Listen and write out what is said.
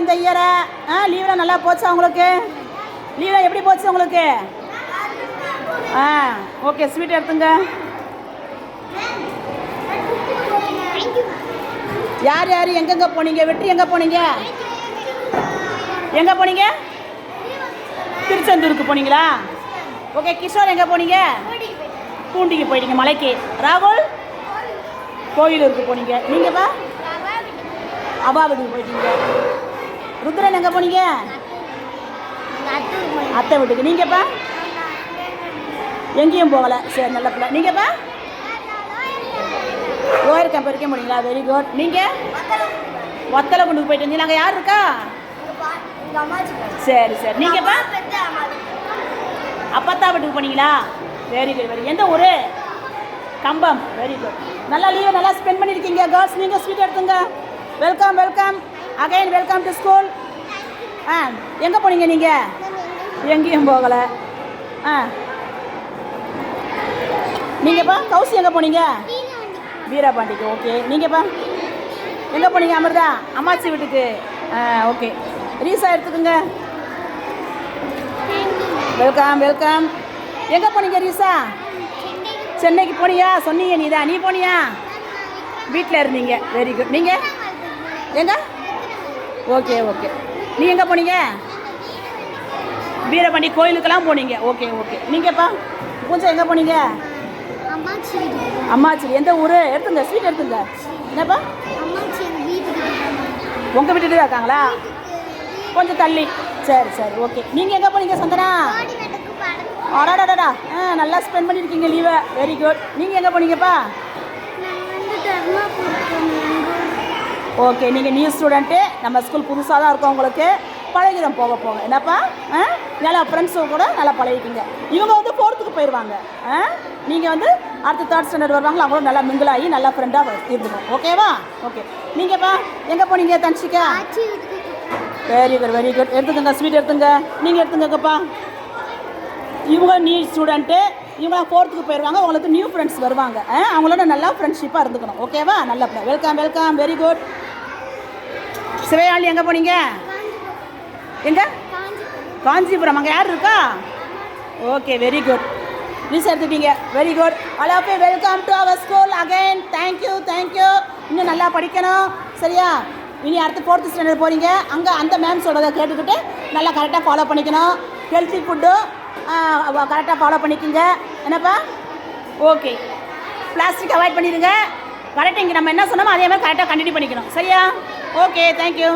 இந்த இயரை ஆ லீவில் நல்லா போச்சா உங்களுக்கு? லீவில் எப்படி போச்சு உங்களுக்கு? ஆ ஓகே ஸ்வீட் எடுத்துங்க. யார் யார் எங்கெங்கே போனீங்க? வெற்றி எங்கே போனீங்க? எங்கே போனீங்க? திருச்செந்தூருக்கு போனீங்களா? ஓகே கிஷோர் எங்கே போனீங்க? பூண்டிக்கு போயிட்டீங்க மலைக்கு. ராகுல்? கோயிலூருக்கு போனீங்க. நீங்கப்பா? அபா போயிட்டீங்க. ருத்ரன் எங்கே போனீங்க? அத்தை வீட்டுக்கு. நீங்கப்பா? எங்கேயும் போகலை. சரி நல்ல பிள்ளை. நீங்கப்பா? ஓயர் கேம்ப் முடியுங்களா வெரி குட் நீங்கள் ஒத்தலை கொண்டு போயிட்டு இருந்தீங்க நாங்கள் யார் இருக்கா? சரி சரி. நீங்கப்பா? அப்பத்தா வீட்டுக்கு போனீங்களா? வெரி குட் வெரி எந்த ஊர்? கம்பம். வெரி குட் நல்லா லீவை நல்லா ஸ்பெண்ட் பண்ணியிருக்கீங்க கேர்ள்ஸ் நீங்கள் ஸ்வீட் எடுத்துங்க. Welcome welcome again welcome to school ஆ எங்கே போனீங்க நீங்கள் எங்கேயும் போகலை. ஆ. நீங்கள்ப்பா கௌசி எங்கே போனீங்க? வீரபாண்டிக்கு ஓகே. நீங்கள்ப்பா எங்கே போனீங்க அமிர்தா? அம்மாச்சி வீட்டுக்கு. ஆ ஓகே. ரீசா எடுத்துக்கோங்க. வெல்கம் வெல்கம் எங்கே போனீங்க ரீசா? சென்னைக்கு போனியா? சொன்னீங்க நீ தான் நீ போனியா? வீட்டில் இருந்தீங்க. வெரி குட் நீங்கள் எங்கே? Okay okay. நீ எங்கே போனீங்க? வீரபாண்டி கோயிலுக்கெல்லாம் போனீங்க. Okay okay. நீங்கப்பா பூஜை எங்கே போனீங்க? அம்மாச்சி எந்த ஊர்? எடுத்துங்க ஸ்வீட் எடுத்துங்க. என்னப்பா? உங்கள் வீட்டுக்கு தான் இருக்காங்களா? கொஞ்சம் தள்ளி. சரி சரி. ஓகே. நீங்கள் எங்கே போனீங்க சந்தனா? அடாடாடா ஆ நல்லா ஸ்பெண்ட் பண்ணியிருக்கீங்க லீவை வெரி குட் நீங்கள் எங்கே போனீங்கப்பா? ஓகே நீங்கள் நியூ ஸ்டூடெண்ட்டு நம்ம ஸ்கூல் புதுசாக தான் இருக்கோம் உங்களுக்கு. பழகிடும் போக போக என்னப்பா? ஆ? நல்லா ஃப்ரெண்ட்ஸு கூட நல்லா பழகிக்கிங்க. இவங்க வந்து ஃபோர்த்துக்கு போயிடுவாங்க ஆ? நீங்கள் வந்து அடுத்த தேர்ட் ஸ்டாண்டர்ட் வருவாங்களா? அவங்களும் நல்லா மிங்கிள் ஆகி நல்லா ஃப்ரெண்டாக இருந்துக்கும் ஓகேவா ஓகே நீங்கப்பா எங்கே போனீங்க Dhanshika very good very good எடுத்துக்கங்க ஸ்வீட் எடுத்துங்க. நீங்கள் எடுத்துங்கப்பா இவங்க நியூ ஸ்டூடெண்ட்டு இவங்க ஃபோர்த்துக்கு போயிடுவாங்க உங்களுக்கு நியூ ஃப்ரெண்ட்ஸ் வருவாங்க. ஆ, அவங்களோட நல்லா ஃப்ரெண்ட்ஷிப்பாக இருந்துக்கணும். ஓகேவா நல்ல வெல்கம் வெல்கம் வெரி குட் சிவையாளி எங்கே போனீங்க? எங்க? காஞ்சிபுரம். அங்கே யார் இருக்கா? ஓகே வெரி குட் நியூஸ் எடுத்துட்டீங்க. Very good all of welcome to our school again thank you thank you இன்னும் நல்லா படிக்கணும். சரியா? இனி அடுத்து ஃபோர்த்து ஸ்டாண்டர்ட் போகிறீங்க அங்கே அந்த மேம் சொல்கிறத கேட்டுக்கிட்டு நல்லா கரெக்டாக ஃபாலோ பண்ணிக்கணும். ஹெல்த்தி ஃபுட்டு கரெக்டாக ஃபாலோ பண்ணிக்கோங்க. என்னப்பா? ஓகே பிளாஸ்டிக் அவாய்ட் பண்ணிடுங்க. கரெக்டாக இங்கே நம்ம என்ன சொன்னோமோ அதே மாதிரி கரெக்டாக கண்டினியூ பண்ணிக்கணும். சரியா? Okay thank you